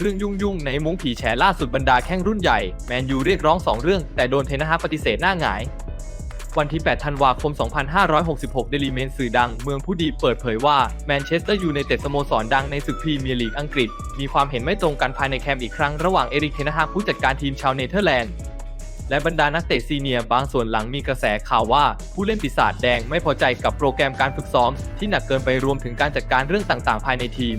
เรื่องยุ่งๆ ในมุ้งผีแฉล่าสุดบรรดาแข้งรุ่นใหญ่ แมนยูเรียกร้อง 2 เรื่อง แต่โดนเทนฮากปฏิเสธหน้าหงาย วันที่ 8 ธันวาคม 2566 เดลิเมนสื่อดัง เมืองผู้ดีเปิดเผยว่าแมนเชสเตอร์ยูไนเต็ดสโมสรดังในศึกพรีเมียร์ลีกอังกฤษ มีความเห็นไม่ตรงกันภายในแคมป์อีกครั้งระหว่างเอริกเทนฮากผู้จัดการทีมชาวเนเธอร์แลนด์และบรรดานักเตะซีเนียร์บางส่วนหลังมีกระแสข่าวว่า ผู้เล่นปีศาจแดงไม่พอใจกับโปรแกรมการฝึกซ้อม ที่หนักเกินไปรวมถึงการจัดการเรื่องต่างๆ ภายในทีม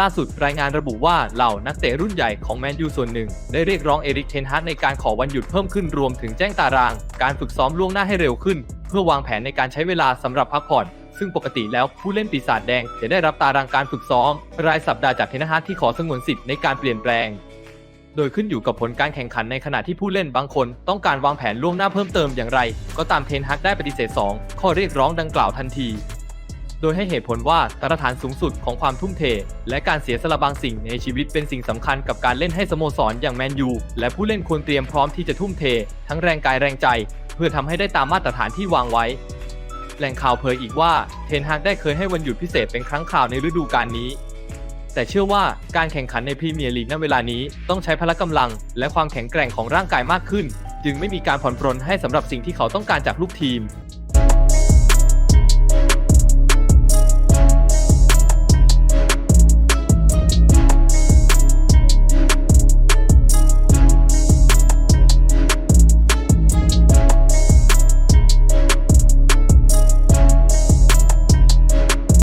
ล่าสุดรายงานระบุว่าเหล่านักเตะรุ่นใหญ่ของแมนยูส่วนหนึ่ง ได้เรียกร้องเอริกเทนฮากในการขอวันหยุดเพิ่มขึ้นรวมถึงแจ้งตาราง การฝึกซ้อมล่วงหน้าให้เร็วขึ้น เพื่อวางแผนในการใช้เวลาสำหรับพักผ่อน ซึ่งปกติแล้วผู้เล่นปีศาจแดง จะได้รับตารางการฝึกซ้อม รายสัปดาห์จากเทนฮากที่ขอสงวนสิทธิ์ในการเปลี่ยนแปลงโดยขึ้นอยู่กับผลการแข่งขันในขณะที่ผู้เล่นบางคน ต้องการวางแผนล่วงหน้าเพิ่มเติมอย่างไร ก็ตามเทนฮักได้ปฏิเสธ 2 ข้อเรียกร้องดังกล่าวทันที โดยให้เหตุผลว่ามาตรฐานสูงสุดของความทุ่มเท และการเสียสละบางสิ่งในชีวิตเป็นสิ่งสำคัญกับการเล่นให้สโมสรอย่างแมนยูและผู้เล่นควรเตรียมพร้อมที่จะทุ่มเท ทั้งแรงกายแรงใจ เพื่อทำให้ได้ตามมาตรฐานที่วางไว้ แหล่งข่าวเผยอีกว่าเทนฮากได้เคยให้วันหยุดพิเศษเป็นครั้งคราวในฤดูกาลนี้แต่เชื่อว่าการแข่งขันในพรีเมียร์ลีกณเวลานี้ต้องใช้พละกำลัง และความแข็งแกร่งของร่างกายมากขึ้น จึงไม่มีการผ่อนปรนให้สำหรับสิ่งที่เขาต้องการจากลูกทีม